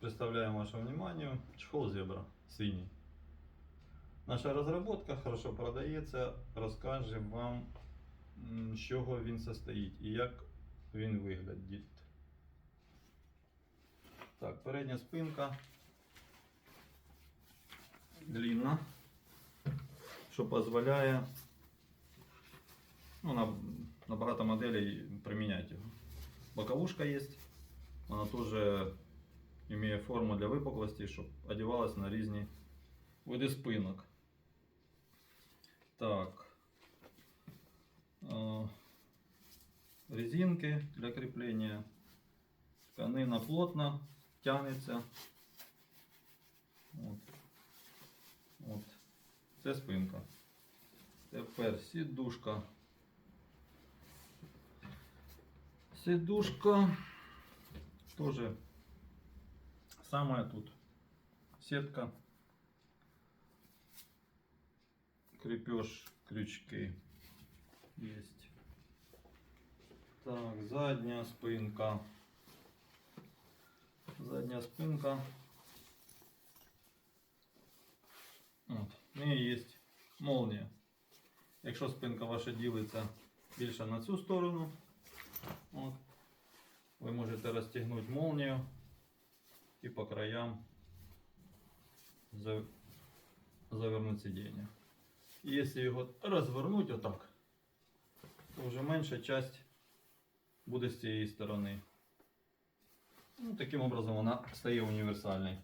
представляем вашему вниманию чехол зебра синий. Наша розробка хорошо продається. Розкажемо вам, м, з чого він состоїть і як він виглядить. Так, передня спинка длинна, що дозволяє ну, на, на багато моделей приміняти його. Боковушка есть. Она тоже имеет форму для выпуклости, чтобы одевалась на різні види спинок. Так. Е, Резинки для крепления. Тканина плотно тянется. От. От. Це спинка. Тепер сідушка. Сидушка тоже самая тут сетка крепеж крючки есть так задняя спинка задняя спинка От. В неї є молнія. Якщо спинка ваша ділиться більше на цю сторону, От. Ви можете розтягнути молнію і по краям за- завернути сидіння. І якщо його розвернути отак, то вже менша часть буде з цієї сторони. Ну, таким образом вона стає універсальною.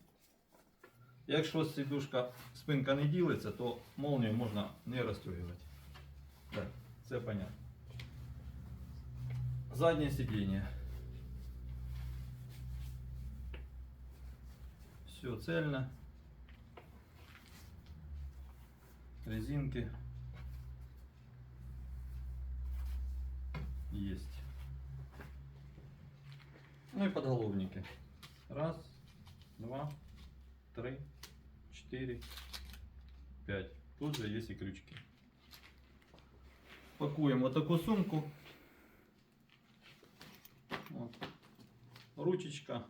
Якщо сидушка спинка не ділиться, то молнію можна не розтягувати. Так, це понятно. Заднее сиденье. Все цельно. Резинки. Есть. Ну и подголовники. Раз, два, три, четыре, пять. Тут же есть и крючки. Пакуем вот такую сумку. От. Ручечка.